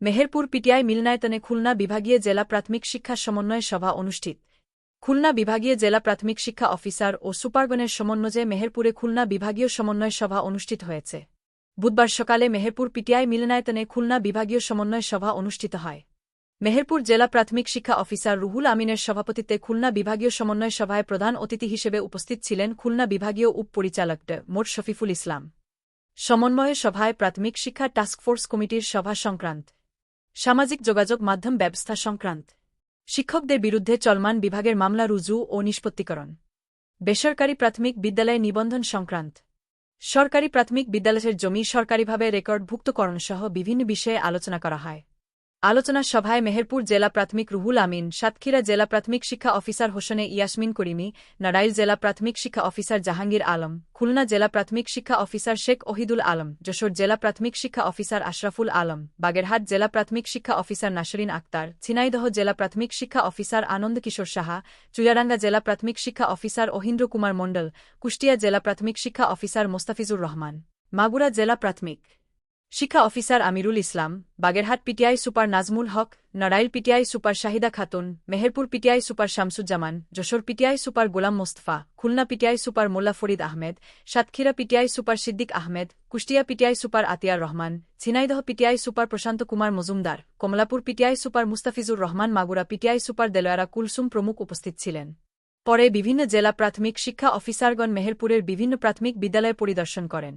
Meherpur PTI মিলনায়তনে খুলনা বিভাগীয় জেলা প্রাথমিক শিক্ষা সমন্বয় সভা অনুষ্ঠিত। খুলনা বিভাগীয় জেলা প্রাথমিক শিক্ষা অফিসার ও সুপারগণের সমন্বয়ে মেহেরপুরে খুলনা বিভাগীয় সমন্বয় সভা অনুষ্ঠিত হয়েছে। বুধবার সকালে মেহেরপুর পিটিআই মিলনায়তনে খুলনা বিভাগীয় সমন্বয় সভা অনুষ্ঠিত হয়। মেহেরপুর জেলা প্রাথমিক শিক্ষা অফিসার রুহুল আমিনের সভাপতিত্বে খুলনা বিভাগীয় সমন্বয় সভায় প্রধান অতিথি হিসেবে উপস্থিত ছিলেন খুলনা বিভাগীয় উপপরিচালক মোট শফিফুল ইসলাম। সমন্বয় সভায় প্রাথমিক শিক্ষা টাস্কফোর্স কমিটির সভা সংক্রান্ত সামাজিক যোগাযোগ মাধ্যম ব্যবস্থা সংক্রান্ত। শিক্ষকদের বিরুদ্ধে চলমান বিভাগের মামলা রুজু ও নিষ্পত্তিকরণ। বেসরকারি প্রাথমিক বিদ্যালয়ে নিবন্ধন সংক্রান্ত। সরকারি প্রাথমিক বিদ্যালয়ের জমি সরকারিভাবে রেকর্ডভুক্তকরণসহ বিভিন্ন বিষয়ে আলোচনা করা হয়। আলোচনা সভায় মেহেরপুর জেলা প্রাথমিক রুহুল আমিন সাতক্ষীরা জেলা প্রাথমিক শিক্ষা অফিসার হোসেনে ইয়াসমিন করিমি নারাইল জেলা প্রাথমিক শিক্ষা অফিসার জাহাঙ্গীর আলম খুলনা জেলা প্রাথমিক শিক্ষা অফিসার শেখ ওহিদুল আলম যশোর জেলা প্রাথমিক শিক্ষা অফিসার আশরাফুল আলম বাগেরহাট জেলা প্রাথমিক শিক্ষা অফিসার নাসরিন আক্তার ছিনাইদহ জেলা প্রাথমিক শিক্ষা অফিসার আনন্দ কিশোর সাহা চুয়াডাঙ্গা জেলা প্রাথমিক শিক্ষা অফিসার অহিন্দ্র কুমার মণ্ডল কুষ্টিয়া জেলা প্রাথমিক শিক্ষা অফিসার মোস্তাফিজুর রহমান মাগুরা জেলা প্রাথমিক শিক্ষা officer Amirul Islam Bagerhat PTI super Nazmul Haque Narail PTI super Shahida Khatun Meherpur PTI super Shamsuzzaman Jessore PTI super Golam Mostafa Khulna PTI super Mollah Farid Ahmed Satkhira PTI super Siddique Ahmed Kushtia PTI super Atiar Rahman Jhenaidah PTI super Prashanta Kumar Majumder Kamalapur PTI super Mustafizur Rahman Magura PTI super Deloara Kulsum প্রমুখ উপস্থিত ছিলেন পরে বিভিন্ন জেলা প্রাথমিক শিক্ষা অফিসারগণ মেহেরপুরের বিভিন্ন প্রাথমিক বিদ্যালয় পরিদর্শন করেন